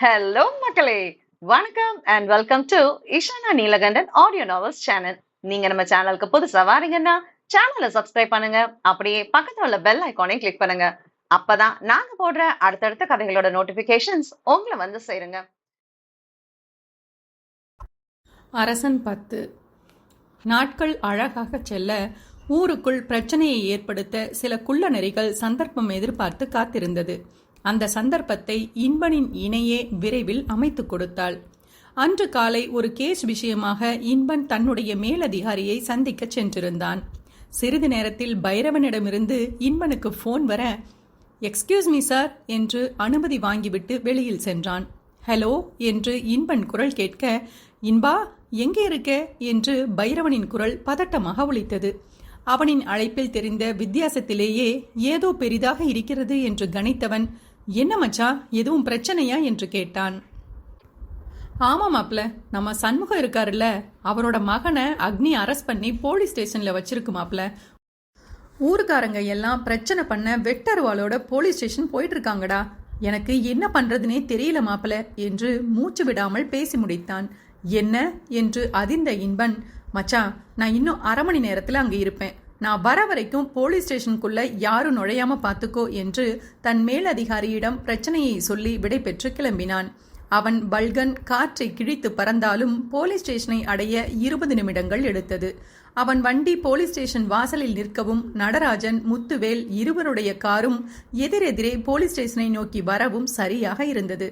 Hello மக்களே. வணக்கம் and welcome to Ishana Neelakandan audio novels channel நீங்க நம்ம சேனலுக்கு புதுசா வாரீங்கன்னா சேனலை சப்ஸ்கிரைப் பண்ணுங்க. அப்படியே பக்கத்துல உள்ள பெல் ஐகானையும் கிளிக் பண்ணுங்க. அப்பதான் நாங்க போடுற அடுத்தடுத்த கதைகளோட நோட்டிபிகேஷன்ஸ் உங்களை வந்து சேருங்க. அரசன் பத்து. நாட்கள் அழகாக செல்ல ஊருக்குள் பிரச்சனையை ஏற்படுத்த சில குள்ள நெறிகள் சந்தர்ப்பம் எதிர்பார்த்து காத்திருந்தது. அந்த சந்தர்ப்பத்தை இன்பனின் இணையே விரைவில் அமைத்துக் கொடுத்தாள். அன்று காலை ஒரு கேஸ் விஷயமாக இன்பன் தன்னுடைய மேலதிகாரியை சந்திக்க சென்றிருந்தான். சிறிது நேரத்தில் பைரவனிடமிருந்து இன்பனுக்கு போன் வர எக்ஸ்கியூஸ் மீ சார் என்று அனுமதி வாங்கிவிட்டு வெளியில் சென்றான். ஹலோ என்று இன்பன் குரல் கேட்க இன்பா எங்கே இருக்க? என்று பைரவனின் குரல் பதட்டமாக ஒழித்தது அவனின் அழைப்பில் தெரிந்த வித்தியாசத்திலேயே ஏதோ பெரிதாக இருக்கிறது என்று கணித்தவன் என்ன மச்சா எதுவும் பிரச்சனையா? என்று கேட்டான். ஆமா மாப்ள நம்ம சண்முகம் இருக்காருல்ல அவரோட மகனை அக்னி அரெஸ்ட் பண்ணி போலீஸ் ஸ்டேஷன்ல வச்சிருக்கு மாப்ள. ஊருக்காரங்க எல்லாம் பிரச்சனை பண்ண வெட்டருவாளோட போலீஸ் ஸ்டேஷன் போயிட்டு இருக்காங்கடா எனக்கு என்ன பண்றதுனே தெரியல மாப்பிள என்று மூச்சு விடாமல் பேசி முடித்தான். என்ன? என்று அதிர்ந்த இன்பன். மச்சா நான் இன்னும் அரை மணி நேரத்தில் அங்கே இருப்பேன். நான் வர வரைக்கும் போலீஸ் ஸ்டேஷனுக்குள்ள யாரும் நுழையாம பார்த்துக்கோ என்று தன் மேலதிகாரியிடம் பிரச்சனையை சொல்லி விடைபெற்று கிளம்பினான். அவன் பல்கன் காற்றை கிழித்து பறந்தாலும் போலீஸ் ஸ்டேஷனை அடைய இருபது நிமிடங்கள் எடுத்தது. அவன் வண்டி போலீஸ் ஸ்டேஷன் வாசலில் நிற்கவும் நடராஜன் முத்துவேல் இருவருடைய காரும் எதிரெதிரே போலீஸ் ஸ்டேஷனை நோக்கி வரவும் சரியாக இருந்தது.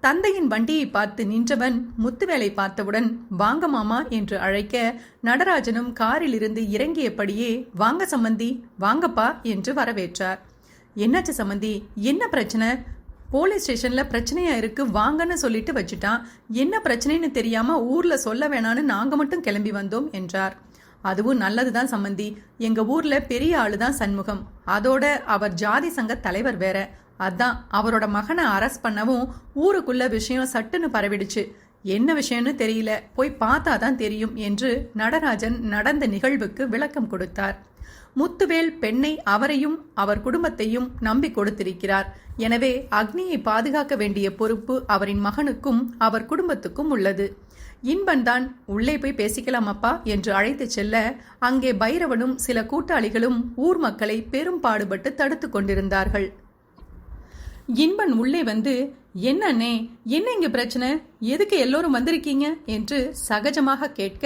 தந்தையின் வண்டியை பார்த்து நின்றவன் முத்துவேலை பார்த்தவுடன் வாங்க மாமா என்று அழைக்க நடராஜனும் காரில் இருந்து இறங்கியபடியே வாங்க சம்மந்தி வாங்கப்பா என்று வரவேற்றார். என்னாச்சு சம்மந்தி என்ன பிரச்சனை? போலீஸ் ஸ்டேஷன்ல பிரச்சனையா இருக்கு வாங்கன்னு சொல்லிட்டு வச்சுட்டான். என்ன பிரச்சனைன்னு தெரியாம ஊர்ல சொல்ல வேணான்னு நாங்க மட்டும் கிளம்பி வந்தோம் என்றார். அதுவும் நல்லதுதான் சம்மந்தி எங்க ஊர்ல பெரிய ஆளுதான் சண்முகம். அதோட அவர் ஜாதி சங்க தலைவர் வேற. அதான் அவரோட மகனை அரெஸ்ட் பண்ணவும் ஊருக்குள்ள விஷயம் சட்டுன்னு பரவிடுச்சு. என்ன விஷயம்னு தெரியல போய் பார்த்தா தான் தெரியும் என்று நடராஜன் நடந்த நிகழ்வுக்கு விளக்கம் கொடுத்தார். முத்துவேல் பெண்ணை அவரையும் அவர் குடும்பத்தையும் நம்பி கொடுத்திருக்கிறார். எனவே அக்னியை பாதுகாக்க வேண்டிய பொறுப்பு அவரின் மகனுக்கும் அவர் குடும்பத்துக்கும் உள்ளது. இன்பன்தான் உள்ளே போய் பேசிக்கலாம் அப்பா என்று அழைத்துச் செல்ல அங்கே பைரவனும் சில கூட்டாளிகளும் ஊர் மக்களை பெரும் பாடுபட்டு தடுத்து கொண்டிருந்தார்கள். இன்பன் உள்ளே வந்து என்னண்ணே என்ன இங்க பிரச்சனை? எதுக்கு எல்லோரும் வந்திருக்கீங்க? என்று சகஜமாக கேட்க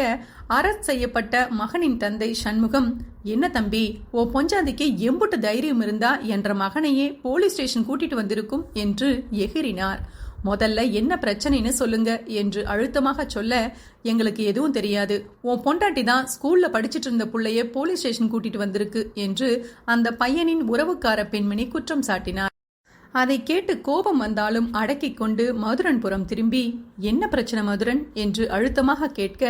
அரஸ்ட் செய்யப்பட்ட மகனின் தந்தை சண்முகம் என்ன தம்பி ஓ பொஞ்சாதிக்கு எம்புட்டு தைரியம் இருந்தா என்ற மகனையே போலீஸ் ஸ்டேஷன் கூட்டிட்டு வந்திருக்கும்? என்று எகிறினார். முதல்ல என்ன பிரச்சனைன்னு சொல்லுங்க என்று அழுத்தமாக சொல்ல எங்களுக்கு எதுவும் தெரியாது. உன் பொண்டாட்டி தான் ஸ்கூல்ல படிச்சிட்டு இருந்த பிள்ளைய போலீஸ் ஸ்டேஷன் கூட்டிட்டு வந்திருக்கு என்று அந்த பையனின் உறவுக்கார பெண்மணி குற்றம் சாட்டினார். அதை கேட்டு கோபம் வந்தாலும் அடக்கிக் கொண்டு மதுரன்புறம் திரும்பி என்ன பிரச்சனை மதுரன்? என்று அழுத்தமாக கேட்க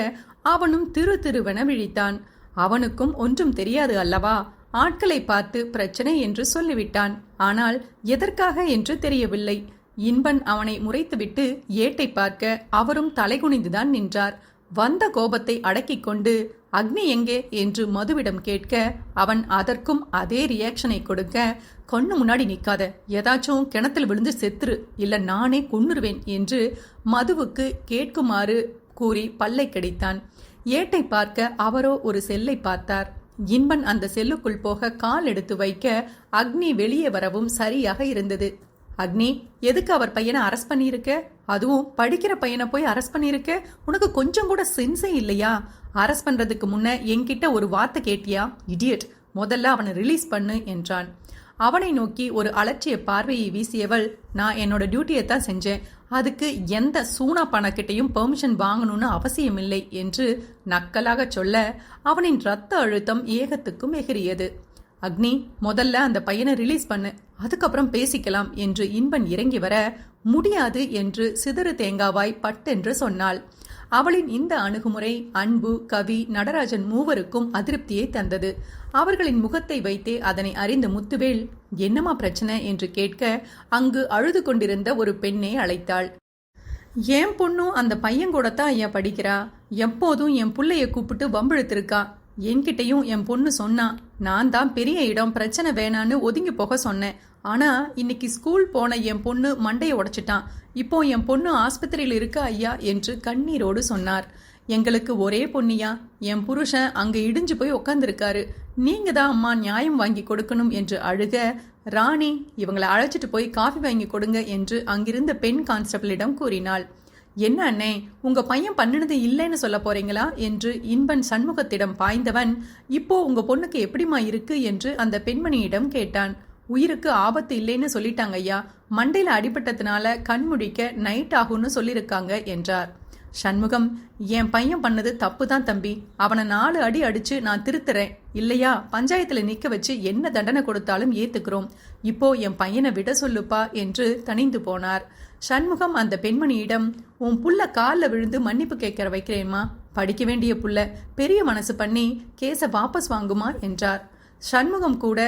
அவனும் திரு திருவென விழித்தான். அவனுக்கும் ஒன்றும் தெரியாது அல்லவா? ஆட்களை பார்த்து பிரச்சனை என்று சொல்லிவிட்டான். ஆனால் எதற்காக என்று தெரியவில்லை. இன்பன் அவனை முறைத்துவிட்டு ஏட்டை பார்க்க அவரும் தலைகுனிந்துதான் நின்றார். வந்த கோபத்தை அடக்கிக் கொண்டு அக்னி எங்கே என்று மதுவிடம் கேட்க அவன் அதற்கும் அதே ரியாக்ஷனை கொடுக்க கண்ணு முன்னாடி நிற்காத ஏதாச்சும் கிணத்தில் விழுந்து செத்துரு இல்லை நானே கொன்னுருவேன் என்று மதுவுக்கு கேட்குமாறு கூறி பல்லை கடித்தான். ஏட்டை பார்க்க அவரோ ஒரு செல்லை பார்த்தார். இன்பன் அந்த செல்லுக்குள் போக கால் எடுத்து வைக்க அக்னி வெளியே வரவும் சரியாக இருந்தது. அக்னி எதுக்கு அவர் பையனை அரஸ்ட் பண்ணியிருக்க? அதுவும் படிக்கிற பையனை போய் அரெஸ்ட் பண்ணியிருக்க. உனக்கு கொஞ்சம் கூட சென்ஸே இல்லையா? அரெஸ்ட் பண்ணுறதுக்கு முன்ன என்கிட்ட ஒரு வார்த்தை கேட்டியா? இடியட் முதல்ல அவனை ரிலீஸ் பண்ணு என்றான். அவனை நோக்கி ஒரு அலட்சிய பார்வையை வீசியவள் நான் என்னோட டியூட்டியை தான் செஞ்சேன். அதுக்கு எந்த சூனா பணக்கிட்டையும் பெர்மிஷன் வாங்கணும்னு அவசியமில்லை என்று நக்கலாக சொல்ல அவனின் ரத்த அழுத்தம் ஏகத்துக்கும் எகிரியது அக்னி முதல்ல அந்த பையனை ரிலீஸ் பண்ணு. அதுக்கப்புறம் பேசிக்கலாம் என்று இன்பன் இறங்கி வர முடியாது என்று சிதறு தேங்காவாய் பட்டென்று சொன்னாள். அவளின் இந்த அணுகுமுறை அன்பு கவி நடராஜன் மூவருக்கும் அதிருப்தியை தந்தது. அவர்களின் முகத்தை வைத்தே அதனை அறிந்த முத்துவேல் என்னமா பிரச்சனை? என்று கேட்க அங்கு அழுது கொண்டிருந்த ஒரு பெண்ணை அழைத்தாள். என் பொண்ணும் அந்த பையன் கூட தான் ஐயா படிக்கிறா? எப்போதும் என் பிள்ளைய கூப்பிட்டு வம்பிழுத்திருக்கா? என்கிட்டயும் என் பொண்ணு சொன்னா நான் தான் பெரிய இடம் பிரச்சனை வேணான்னு ஒதுங்கி போக சொன்னேன். ஆனா இன்னைக்கு ஸ்கூல் போன என் பொண்ணு மண்டையை உடைச்சிட்டான். இப்போ என் பொண்ணு ஆஸ்பத்திரியில் இருக்க ஐயா என்று கண்ணீரோடு சொன்னார். எங்களுக்கு ஒரே பொண்ணியா என் புருஷன் அங்க இடிஞ்சு போய் உக்காந்துருக்காரு. நீங்க தான் அம்மா நியாயம் வாங்கி கொடுக்கணும் என்று அழுக ராணி இவங்களை அழைச்சிட்டு போய் காஃபி வாங்கி கொடுங்க என்று அங்கிருந்த பெண் கான்ஸ்டபிளிடம் கூறினாள். என்ன அண்ணே உங்க பையன் பண்ணினது இல்லைன்னு சொல்ல போறீங்களா? என்று இன்பன் சண்முகத்திடம் பாய்ந்தவன் இப்போ உங்க பொண்ணுக்கு எப்படிமா இருக்கு? என்று அந்த பெண்மணியிடம் கேட்டான். உயிருக்கு ஆபத்து இல்லைன்னு சொல்லிட்டாங்க ஐயா மண்டையில அடிபட்டதுனால கண் முடிக்க நைட் ஆகும்னு சொல்லியிருக்காங்க என்றார். சண்முகம் என் பையன் பண்ணது தப்பு தான் தம்பி. அவனை நாலு அடி அடிச்சு நான் திருத்துறேன். இல்லையா? பஞ்சாயத்தில் நிற்க வச்சு என்ன தண்டனை கொடுத்தாலும் ஏத்துக்கிறோம். இப்போ என் பையனை விட சொல்லுப்பா என்று தணிந்து போனார். சண்முகம் அந்த பெண்மணியிடம் உன் புள்ள காலில் விழுந்து மன்னிப்பு கேட்கிற வைக்கிறேம்மா. படிக்க வேண்டிய புள்ள. பெரிய மனசு பண்ணி கேஸை வாபஸ் வாங்குமா என்றார். சண்முகம் கூட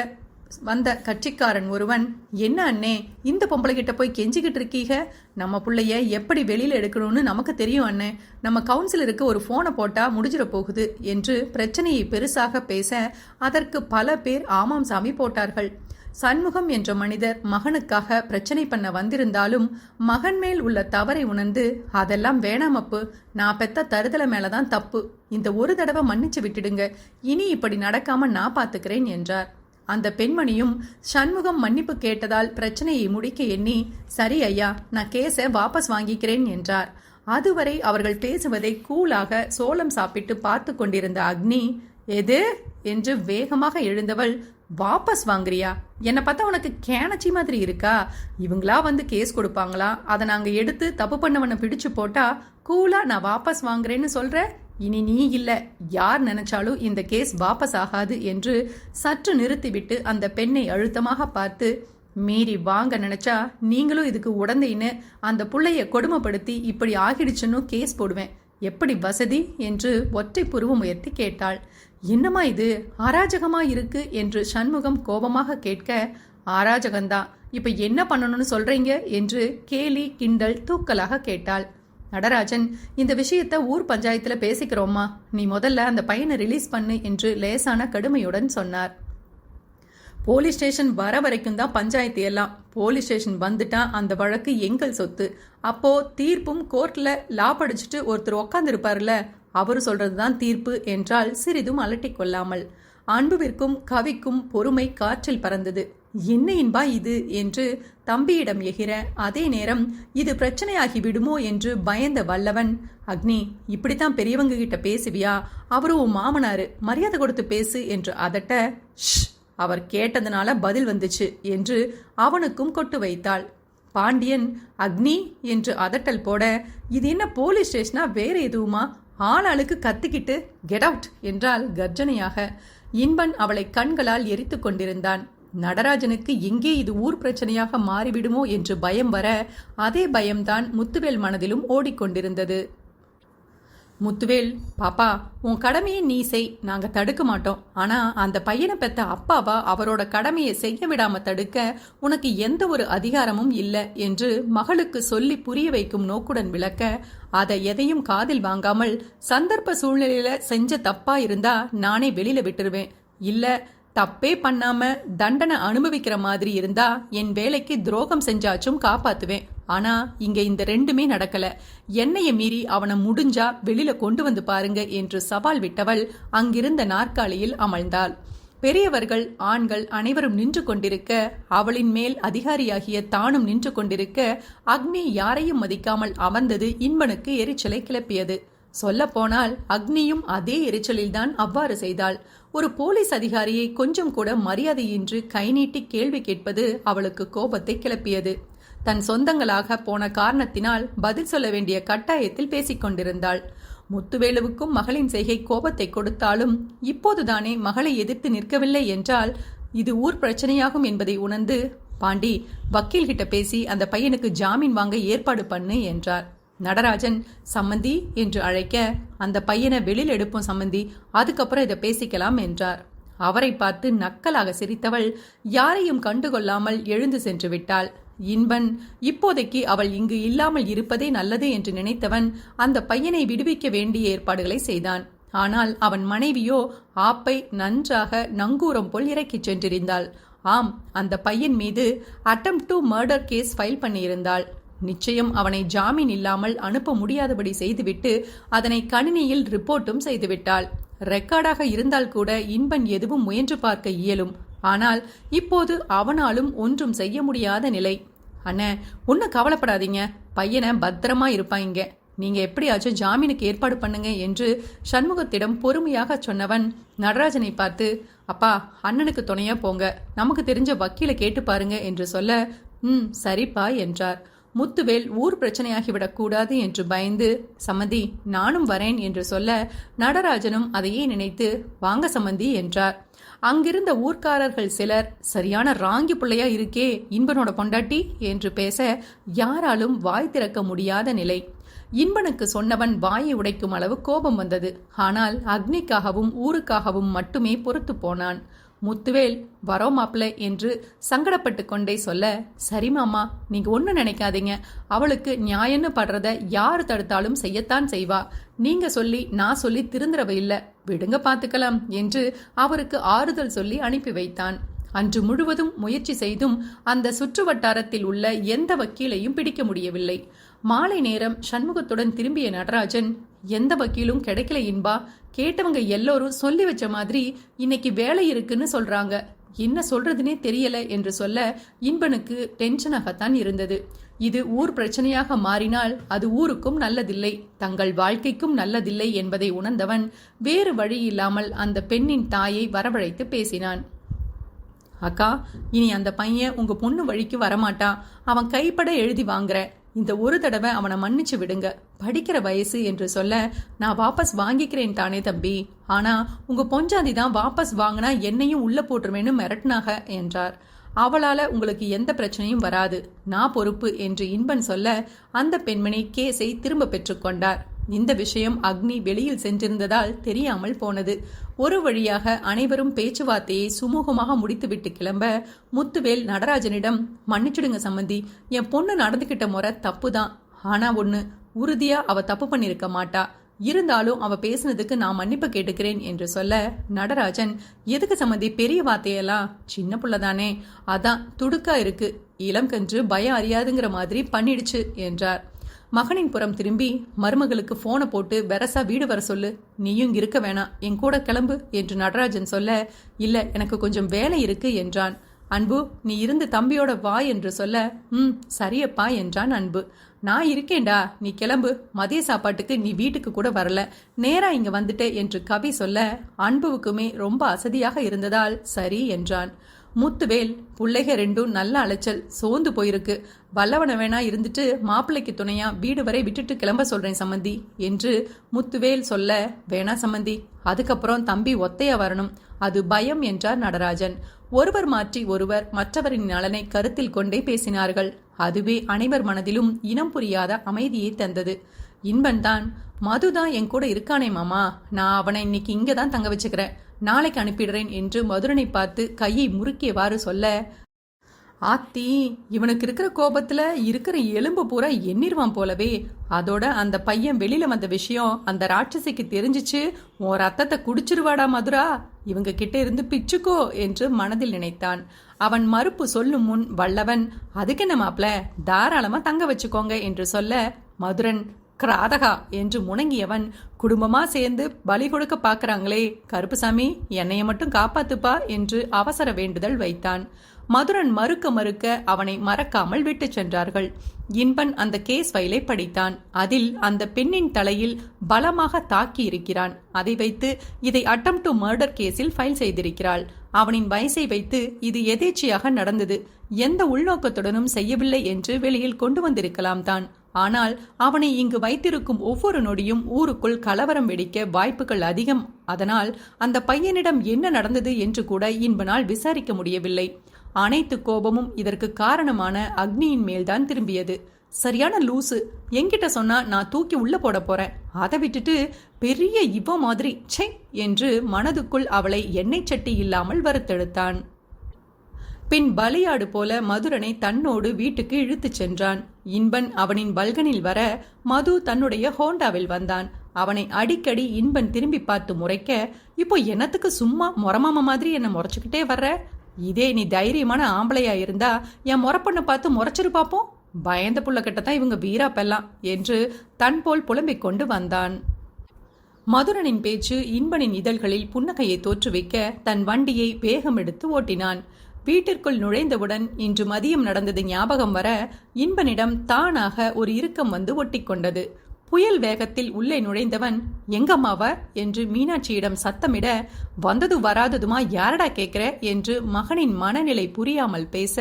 வந்த கட்சிக்காரன் ஒருவன் என்ன அண்ணே இந்த பொம்பளை கிட்ட போய் கெஞ்சிக்கிட்டு இருக்கீங்க நம்ம புள்ளைய எப்படி வெளியில எடுக்கணும்னு நமக்கு தெரியும் அண்ணே. நம்ம கவுன்சிலருக்கு ஒரு போனை போட்டா முடிஞ்சிட போகுது என்று பிரச்சனையை பெருசாக பேச அதற்கு பல பேர் ஆமாம் சாமி போட்டார்கள். சண்முகம் என்ற மனிதர் மகனுக்காக பிரச்சனை பண்ண வந்திருந்தாலும் மகன் மேல் உள்ள தவறை உணர்ந்து அதெல்லாம் வேணாமப்பு நான் பெத்த தருதலை மேலதான் தப்பு. இந்த ஒரு தடவை மன்னிச்சு விட்டுடுங்க. இனி இப்படி நடக்காம நான் பாத்துக்கிறேன் என்றார். அந்த பெண்மணியும் சண்முகம் மன்னிப்பு கேட்டதால் பிரச்சனையை முடிக்க எண்ணி சரி ஐயா நான் கேஸை வாபஸ் வாங்கிக்கிறேன் என்றார். அதுவரை அவர்கள் பேசுவதை கூலாக சோளம் சாப்பிட்டு பார்த்து கொண்டிருந்த அக்னி எது? என்று வேகமாக எழுந்தவள் வாபஸ் வாங்குறியா? என்னை பார்த்தா உனக்கு கேனச்சி மாதிரி இருக்கா? இவங்களா வந்து கேஸ் கொடுப்பாங்களா? அதை நாங்கள் எடுத்து தப்பு பண்ணவனை பிடிச்சு போட்டா கூலா நான் வாபஸ் வாங்குறேன்னு சொல்ற? இனி நீ இல்ல. யார் நினைச்சாலும் இந்த கேஸ் வாபஸ் ஆகாது என்று சற்று நிறுத்திவிட்டு அந்த பெண்ணை அழுத்தமாக பார்த்து மீறி வாங்க நினைச்சா நீங்களும் இதுக்கு உடந்தைன்னு அந்த புள்ளைய கொடுமைப்படுத்தி இப்படி ஆகிடுச்சுன்னு கேஸ் போடுவேன். எப்படி வசதி? என்று ஒற்றை புருவம் உயர்த்தி கேட்டாள். என்னமா இது? அராஜகமா இருக்கு? என்று சண்முகம் கோபமாக கேட்க ஆராஜகந்தான் இப்ப என்ன பண்ணணும்னு சொல்றீங்க? என்று கேலி கிண்டல் தூக்கலாக கேட்டாள். நடராஜன் இந்த விஷயத்த ஊர் பஞ்சாயத்துல பேசிக்கிறோமா நீ முதல்ல அந்த பையனை ரிலீஸ் பண்ணு என்று லேசான கடுமையுடன் சொன்னார். போலீஸ் ஸ்டேஷன் வர வரைக்கும் தான் பஞ்சாயத்து எல்லாம். போலீஸ் ஸ்டேஷன் வந்துட்டா அந்த வழக்கு எங்கள் சொத்து. அப்போ தீர்ப்பும் கோர்ட்ல லா படிச்சுட்டு ஒருத்தர் உக்காந்துருப்பார்ல அவரு சொல்றதுதான் தீர்ப்பு என்றால் சிறிதும் அலட்டிக் கொள்ளாமல். அன்புவிற்கும் கவிக்கும் பொறுமை காற்றில் பறந்தது. என்ன இன்பா இது? என்று தம்பியிடம் எகிற அதே நேரம் இது பிரச்சனையாகி விடுமோ என்று பயந்த வல்லவன். அக்னி இப்படித்தான் பெரியவங்க கிட்ட பேசுவியா? அவரும் உன் மாமனாரு மரியாதை கொடுத்து பேசு என்று அதட்ட "ஷ், அவர் கேட்டதுனால பதில் வந்துச்சு என்று அவனுக்கும் கொட்டு வைத்தாள். பாண்டியன் அக்னி என்று அதட்டல் போட இது என்ன போலீஸ் ஸ்டேஷனா? வேற எதுவுமா? ஆளாளுக்கு கத்திக்கிட்டு கெட் அவுட் என்றால் கர்ஜனையாக. இன்பன் அவளை கண்களால் எரித்து கொண்டிருந்தான். நடராஜனுக்கு எங்கே இது ஊர் பிரச்சனையாக மாறிவிடுமோ என்று பயம் வர அதே பயம்தான் முத்துவேல் மனதிலும் ஓடிக்கொண்டிருந்தது. முத்துவேல் பாப்பா உன் கடமையை நீ செய். நாங்கள் தடுக்க மாட்டோம். ஆனால் அந்த பையனை பெத்த அப்பாவா அவரோட கடமையை செய்ய விடாம தடுக்க உனக்கு எந்த ஒரு அதிகாரமும் இல்லை என்று மகளுக்கு சொல்லி புரிய வைக்கும் நோக்குடன் விளக்க அதை எதையும் காதில் வாங்காமல் சந்தர்ப்ப சூழ்நிலையில செஞ்ச தப்பா இருந்தா நானே வெளியில விட்டுருவேன். இல்லை தப்பே பண்ணாம தண்டனை அனுபவிக்கிற மாதிரி இருந்தா என் வேலைக்கு துரோகம் செஞ்சாச்சும் காப்பாத்துவேன். ஆனா இங்க இந்த ரெண்டுமே நடக்கல. என்னைய மீறி அவனை முடிஞ்சா வெளியில கொண்டு வந்து பாருங்க என்று சவால் விட்டவள் அங்கிருந்த நாற்காலியில் அமர்ந்தாள் பெரியவர்கள் ஆண்கள் அனைவரும் நின்று கொண்டிருக்க அவளின் மேல் அதிகாரியாகிய தானும் நின்று கொண்டிருக்க அக்னி யாரையும் மதிக்காமல் அமர்ந்தது இன்பனுக்கு எரிச்சலை கிளப்பியது. சொல்லப்போனால் அக்னியும் அதே எரிச்சலில்தான் அவ்வாறு செய்தாள். ஒரு போலீஸ் அதிகாரியை கொஞ்சம் கூட மரியாதையின்றி கை நீட்டி கேள்வி கேட்பது அவளுக்கு கோபத்தை கிளப்பியது. தன் சொந்தங்களாக போன காரணத்தினால் பதில் சொல்ல வேண்டிய கட்டாயத்தில் பேசிக் கொண்டிருந்தாள். முத்துவேலுவுக்கும் மகளின் செய்கை கோபத்தை கொடுத்தாலும் இப்போதுதானே மகளை எதிர்த்து நிற்கவில்லை என்றால் இது ஊர் பிரச்சனையாகும் என்பதை உணர்ந்து பாண்டி வக்கீல்கிட்ட பேசி அந்த பையனுக்கு ஜாமீன் வாங்க ஏற்பாடு பண்ணு என்றார். நடராஜன் சம்மந்தி என்று அழைக்க அந்த பையனை வெளியில் எடுப்போம் சம்மந்தி அதுக்கப்புறம் இதை பேசிக்கலாம் என்றார். அவரை பார்த்து நக்கலாக சிரித்தவள் யாரையும் கண்டுகொள்ளாமல் எழுந்து சென்று விட்டாள். இன்பன் இப்போதைக்கு அவள் இங்கு இல்லாமல் இருப்பதே நல்லது என்று நினைத்தவன் அந்த பையனை விடுவிக்க வேண்டிய ஏற்பாடுகளை செய்தான். ஆனால் அவன் மனைவியோ ஆப்பை நன்றாக நங்கூரம் போல் இறக்கிச் சென்றிருந்தாள். ஆம் அந்த பையன் மீது attempt to murder case file பண்ணியிருந்தாள். நிச்சயம் அவனை ஜாமீன் இல்லாமல் அனுப்ப முடியாதபடி செய்துவிட்டு அதனை கணினியில் ரிப்போர்ட்டும் செய்துவிட்டாள். ரெக்கார்டாக இருந்தால் கூட இன்பன் எதுவும் முயன்று பார்க்க இயலும். ஆனால் இப்போது அவனாலும் ஒன்றும் செய்ய முடியாத நிலை. அண்ணே ஒன்றும் கவலைப்படாதீங்க. பையனை பத்திரமா இருப்பாங்க நீங்க எப்படியாச்சும் ஜாமீனுக்கு ஏற்பாடு பண்ணுங்க என்று சண்முகத்திடம் பொறுமையாக சொன்னவன் நடராஜனை பார்த்து அப்பா அண்ணனுக்கு துணையா போங்க. நமக்கு தெரிஞ்ச வக்கீல கேட்டு பாருங்க என்று சொல்ல ம் சரிப்பா என்றார். முத்துவேல் ஊர் பிரச்சனையாகிவிடக்கூடாது என்று பயந்து சம்மந்தி நானும் வரேன் என்று சொல்ல நடராஜனும் அதையே நினைத்து வாங்க சம்மந்தி என்றார். அங்கிருந்த ஊர்க்காரர்கள் சிலர் சரியான ராங்கி பிள்ளையா இருக்கே இன்பனோட பொண்டாட்டி என்று பேச யாராலும் வாய் திறக்க முடியாத நிலை. இன்பனுக்கு சொன்னவன் வாயை உடைக்கும் அளவு கோபம் வந்தது. ஆனால் அக்னிக்காகவும் ஊருக்காகவும் மட்டுமே பொறுத்து போனான். முத்துவேல் வரோ மாப்பிள்ள என்று சங்கடப்பட்டு கொண்டே சொல்ல சரி மாமா நீங்க ஒண்ணு நினைக்காதீங்க. அவளுக்கு நியாயம்னு படுறத யார் தடுத்தாலும் செய்யத்தான் செய்வா. நீங்க சொல்லி நான் சொல்லி திருந்துறவ இல்ல. விடுங்க பாத்துக்கலாம் என்று அவருக்கு ஆறுதல் சொல்லி அனுப்பி வைத்தான். அன்று முழுவதும் முயற்சி செய்தும் அந்த சுற்று வட்டாரத்தில் உள்ள எந்த வக்கீலையும் பிடிக்க முடியவில்லை. மாலை நேரம் சண்முகத்துடன் திரும்பிய நடராஜன் எந்த வக்கீலும் கிடைக்கல இன்பா. கேட்டவங்க எல்லோரும் சொல்லி வச்ச மாதிரி இன்னைக்கு வேலை இருக்குன்னு சொல்றாங்க. என்ன சொல்றதுனே தெரியல என்று சொல்ல இன்பனுக்கு டென்ஷனாகத்தான் இருந்தது. இது ஊர் பிரச்சனையாக மாறினால் அது ஊருக்கும் நல்லதில்லை தங்கள் வாழ்க்கைக்கும் நல்லதில்லை என்பதை உணர்ந்தவன் வேறு வழி இல்லாமல் அந்த பெண்ணின் தாயை வரவழைத்து பேசினான். அக்கா இனி அந்த பையன் உங்க பொண்ணு வழிக்கு வரமாட்டான் அவன் கைப்பட எழுதி வாங்குற. இந்த ஒரு தடவை அவனை மன்னிச்சு விடுங்க. படிக்கிற வயசு என்று சொல்ல நான் வாபஸ் வாங்கிக்கிறேன் தானே தம்பி. ஆனா உங்க பொஞ்சாதி தான் வாபஸ் வாங்கினா என்னையும் உள்ள போட்டுருவேன்னு மிரட்டினாக என்றார். அவளால உங்களுக்கு எந்த பிரச்சனையும் வராது. நான் பொறுப்பு என்று இன்பன் சொல்ல அந்த பெண்மணி கேஸை திரும்ப பெற்றுக்கொண்டார் இந்த விஷயம் அக்னி வெளியில் சென்றிருந்ததால் தெரியாமல் போனது. ஒரு வழியாக அனைவரும் பேச்சுவார்த்தையை சுமூகமாக முடித்துவிட்டு கிளம்ப முத்துவேல் நடராஜனிடம் மன்னிச்சுடுங்க சம்மந்தி என் பொண்ணு நடந்துகிட்ட முறை தப்பு தான் ஆனா ஒண்ணு உறுதியா அவ தப்பு பண்ணிருக்க மாட்டா. இருந்தாலும் அவ பேசுனதுக்கு நான் மன்னிப்பு கேட்டுக்கிறேன் என்று சொல்ல நடராஜன் எதுக்கு சம்மந்தி பெரிய வார்த்தையெல்லாம்? சின்ன புள்ளதானே. அதான் துடுக்கா இருக்கு. இளம் கன்று பயம் அறியாதுங்கிற மாதிரி பண்ணிடுச்சு என்றார். மகனின் புறம் திரும்பி மருமகளுக்கு போனை போட்டு வெரசா வீடு வர சொல்லு. நீயும் இருக்க வேணாம். என் கூட கிளம்பு என்று நடராஜன் சொல்ல இல்ல எனக்கு கொஞ்சம் வேலை இருக்கு என்றான். அன்பு நீ இருந்து தம்பியோட வா என்று சொல்ல ம் சரியப்பா என்றான் அன்பு. நான் இருக்கேன்டா. நீ கிளம்பு. மதிய சாப்பாட்டுக்கு நீ வீட்டுக்கு கூட வரல. நேரா இங்க வந்துட்டே என்று கவி சொல்ல அன்புவுக்குமே ரொம்ப அசதியாக இருந்ததால் சரி என்றான். முத்துவேல் புள்ளைக ரெண்டும் நல்ல அலைச்சல் சோர்ந்து போயிருக்கு. வல்லவன வேணா இருந்துட்டு மாப்பிள்ளைக்கு துணையா வீடு வரை விட்டுட்டு கிளம்ப சொல்றேன் சம்மந்தி என்று முத்துவேல் சொல்ல வேணா சம்மந்தி அதுக்கப்புறம் தம்பி ஒத்தைய வரணும். அது பயம் என்றார் நடராஜன். ஒருவர் மாற்றி ஒருவர் மற்றவரின் நலனை கருத்தில் கொண்டே பேசினார்கள். அதுவே அனைவர் மனதிலும் இனம் புரியாத அமைதியை தந்தது. இன்பன்தான். மதுதான் என் கூட இருக்கானே மாமா. நான் அவனை இன்னைக்கு இங்கே தான் தங்க வச்சுக்கிறேன். நாளைக்கு அனுப்பிடுறேன் என்று மதுரனை பார்த்து கையை முறுக்கியவாறு சொல்ல ஆத்தி இவனுக்கு இருக்கிற கோபத்துல இருக்கிற எலும்பு பூரா எண்ணிருவான் போலவே. அதோட அந்த பையன் வெளியில வந்த விஷயம் அந்த ராட்சசிக்கு தெரிஞ்சிச்சு. உன் ரத்தத்தை குடிச்சிருவாடா மதுரா. இவங்க கிட்ட இருந்து பிச்சுக்கோ என்று மனதில் நினைத்தான். அவன் மறுப்பு சொல்லும் முன் வல்லவன் அதுக்கு என்ன மாப்ள? தாராளமா தங்க வச்சுக்கோங்க என்று சொல்ல மதுரன் கிராதகா என்று முணங்கியவன் குடும்பமா சேர்ந்து பலி கொடுக்க பார்க்கறாங்களே கருப்புசாமி என்னைய மட்டும் காப்பாத்துப்பா என்று அவசர வேண்டுதல் வைத்தான். மதுரன் மறுக்க மறுக்க அவனை மறக்காமல் விட்டு சென்றார்கள். இன்பன் அந்த கேஸ் ஃபைலை படித்தான். அதில் அந்த பெண்ணின் தலையில் பலமாக தாக்கி இருக்கிறான். அதை வைத்து இதை அட்டம் டு மர்டர் கேஸில் ஃபைல் செய்திருக்கிறாள். அவனின் வயசை வைத்து இது எதேச்சியாக நடந்தது. எந்த உள்நோக்கத்துடனும் செய்யவில்லை என்று வெளியில் கொண்டு வந்திருக்கலாம் தான். ஆனால் அவனை இங்கு வைத்திருக்கும் ஒவ்வொரு நொடியும் ஊருக்குள் கலவரம் வெடிக்க வாய்ப்புகள் அதிகம். அதனால் அந்த பையனிடம் என்ன நடந்தது என்று கூட இன்பனால் விசாரிக்க முடியவில்லை. அனைத்து கோபமும் இதற்கு காரணமான அக்னியின் மேல்தான் திரும்பியது. சரியான லூசு. என்கிட்ட சொன்னா நான் தூக்கி உள்ள போட போறேன். அதை விட்டுட்டு பெரிய இவ மாதிரி ச்சே! என்று மனதுக்குள் அவளை எண்ணெய் சட்டி இல்லாமல் வறுத்தெடுத்தான். பின் பலியாடு போல மதுரனை தன்னோடு வீட்டுக்கு இழுத்துச் சென்றான். இன்பன் அவனின் பல்கனில் வர மது தன்னுடைய ஹோண்டாவில் வந்தான். அவனை அடிக்கடி இன்பன் திரும்பி பார்த்து முறைக்க இப்போ என்னத்துக்கு சும்மா முறமாம மாதிரி என்ன முறைச்சுக்கிட்டே வர்ற? இதே நீ தைரியமான ஆம்பளையா இருந்தா என் முறப்பண்ண பார்த்து முறைச்சிரு பார்ப்போம் பயந்த புள்ள கிட்ட தான் இவங்க வீரா பெல்லாம் என்று தன் போல் புலம்பிக் கொண்டு வந்தான். மதுரனின் பேச்சு இன்பனின் இதழ்களில் புன்னகையை தோற்றுவிக்க தன் வண்டியை வேகம் எடுத்து ஓட்டினான். வீட்டிற்குள் நுழைந்தவுடன் இன்று மதியம் நடந்தது ஞாபகம் வர இன்பனிடம் தானாக ஒரு இறுக்கம் வந்து ஒட்டிக்கொண்டது. புயல் வேகத்தில் உள்ளே நுழைந்தவன் எங்கம்மாவ என்று மீனாட்சியிடம் சத்தமிட வந்தது வராததுமா? யாரடா கேட்கிற என்று மகனின் மனநிலை புரியாமல் பேச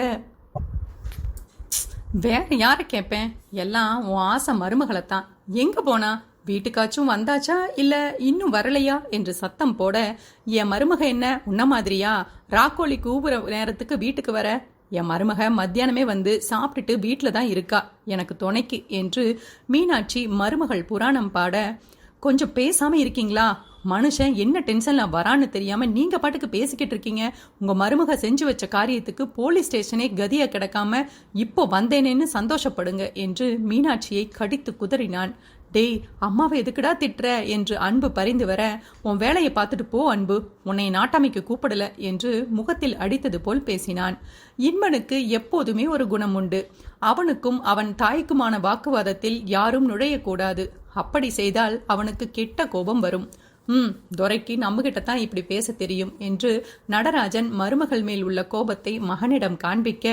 வேற யாரை கேட்பேன் எல்லாம் உன் ஆசை மருமகளைத்தான். எங்க போனா? வீட்டுக்காச்சும் வந்தாச்சா இல்ல இன்னும் வரலையா என்று சத்தம் போட என் மருமக என்ன? உன்ன மாதிரியா? ராக்கோழி கூவுற நேரத்துக்கு வீட்டுக்கு வர? என் மருமக மத்தியானமே வந்து சாப்பிட்டுட்டு வீட்டில் தான் இருக்கா. எனக்கு துணைக்கு என்று மீனாட்சி மருமகள் புராணம் பாட கொஞ்சம் பேசாம இருக்கீங்களா? மனுஷன் என்ன டென்ஷன்ல வரான்னு தெரியாம நீங்க பாட்டுக்கு பேசிக்கிட்டு இருக்கீங்க. உங்க மருமக செஞ்சு வச்ச காரியத்துக்கு போலீஸ் ஸ்டேஷனே கதியா கிடக்காம இப்போ வந்தேனேன்னு சந்தோஷப்படுங்க என்று மீனாட்சியை கடித்து குதறினான். டேய் அம்மாவை எதுக்குடா திட்டுற? என்று அன்பு பறிந்து வர உன் வேலையை பார்த்துட்டு போ அன்பு. உன்னை நாட்டாமைக்கு கூப்பிடல என்று முகத்தில் அடித்தது போல் பேசினான். இன்பனுக்கு எப்போதுமே ஒரு குணம் உண்டு. அவனுக்கும் அவன் தாய்க்குமான வாக்குவாதத்தில் யாரும் நுழையக்கூடாது. அப்படி செய்தால் அவனுக்கு கெட்ட கோபம் வரும். ம் துரைக்கு நம்மகிட்ட தான் இப்படி பேச தெரியும் என்று நடராஜன் மருமகள் மேல் உள்ள கோபத்தை மகனிடம் காண்பிக்க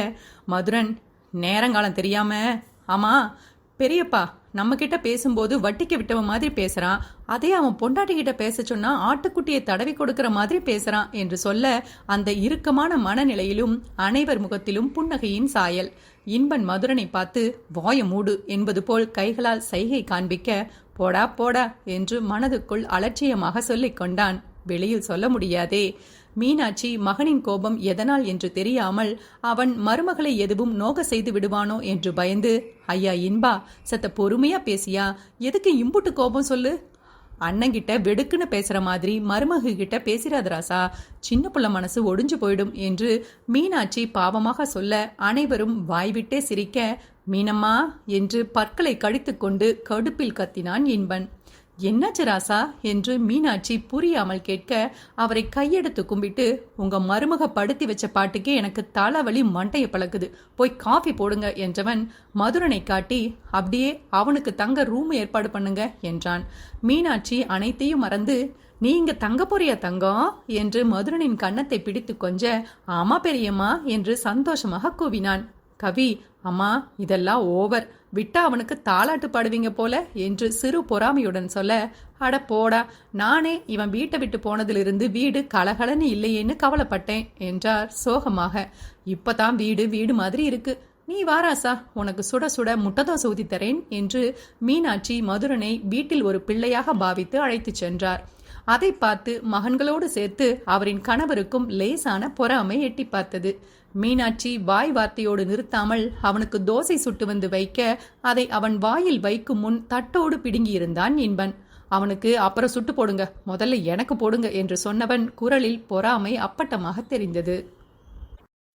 மதுரன் நேரங்காலம் தெரியாம ஆமா பெரியப்பா நம்ம கிட்ட பேசும்போது வட்டிக்கு விட்டவன் மாதிரி பேசுறான். அதே அவன் பொண்டாட்டி கிட்ட பேச சொன்னா ஆட்டுக்குட்டியை தடவி கொடுக்கிற மாதிரி பேசுறான் என்று சொல்ல அந்த இறுக்கமான மனநிலையிலும் அனைவர் முகத்திலும் புன்னகையின் சாயல். இன்பன் மதுரனை பார்த்து வாய மூடு என்பது போல் கைகளால் சைகை காண்பிக்க போடா போடா என்று மனதுக்குள் அலட்சியமாக சொல்லிக் கொண்டான். வெளியில் சொல்ல முடியாதே. மீனாட்சி மகனின் கோபம் எதனால் என்று தெரியாமல் அவன் மருமகளை எதுவும் நோக செய்து விடுவானோ என்று பயந்து ஐயா இன்பா சத்த பொறுமையா பேசியா? எதுக்கு இம்புட்டு கோபம் சொல்லு? அண்ணங்கிட்ட வெடுக்குன்னு பேசுற மாதிரி மருமக கிட்ட பேசிறாதராசா சின்ன புள்ள மனசு ஒடிஞ்சு போயிடும் என்று மீனாட்சி பாவமாக சொல்ல அனைவரும் வாய்விட்டே சிரிக்க மீனம்மா என்று பற்களை கடித்துக்கொண்டு கடுப்பில் கத்தினான் இன்பன். என்னாச்சு ராசா? என்று மீனாட்சி புரியாமல் கேட்க அவரை கையெடுத்து கும்பிட்டு உங்க மருமக படுத்தி வச்ச பாட்டுக்கே எனக்கு தலைவலி மண்டைய பழக்குது போய் காஃபி போடுங்க என்றவன் மதுரனை காட்டி அப்படியே அவனுக்கு தங்க ரூம் ஏற்பாடு பண்ணுங்க என்றான். மீனாட்சி அனைத்தையும் மறந்து நீங்க தங்க போறியா தங்கம் என்று மதுரனின் கன்னத்தை பிடித்து கொஞ்ச ஆமா பெரியம்மா என்று சந்தோஷமாக கூவினான். கவி அம்மா இதெல்லாம் ஓவர். விட்டா அவனுக்கு தாலாட்டு பாடுவீங்க போல என்று சிறு பொறாமையுடன் சொல்ல அட போடா நானே இவன் வீட்டை விட்டு போனதிலிருந்து வீடு கலகலன்னு இல்லையேன்னு கவலைப்பட்டேன் என்றார் சோகமாக. இப்பதான் வீடு வீடு மாதிரி இருக்கு. நீ வாராசா உனக்கு சுட சுட முட்டதோசை ஊதி தரேன் என்று மீனாட்சி மதுரனை வீட்டில் ஒரு பிள்ளையாக பாவித்து அழைத்துச் சென்றார். அதை பார்த்து மகன்களோடு சேர்த்து அவரின் கணவருக்கும் லேசான பொறாமை எட்டி பார்த்தது. மீனாட்சி வாய் வார்த்தையோடு நிறுத்தாமல் அவனுக்கு தோசை சுட்டு வந்து வைக்க அதை அவன் வாயில் வைக்கும் முன் தட்டோடு பிடுங்கியிருந்தான் இன்பன். அவனுக்கு அப்புறம் சுட்டு போடுங்க. முதல்ல எனக்கு போடுங்க என்று சொன்னவன் குரலில் பொறாமை அப்பட்டமாக தெரிந்தது.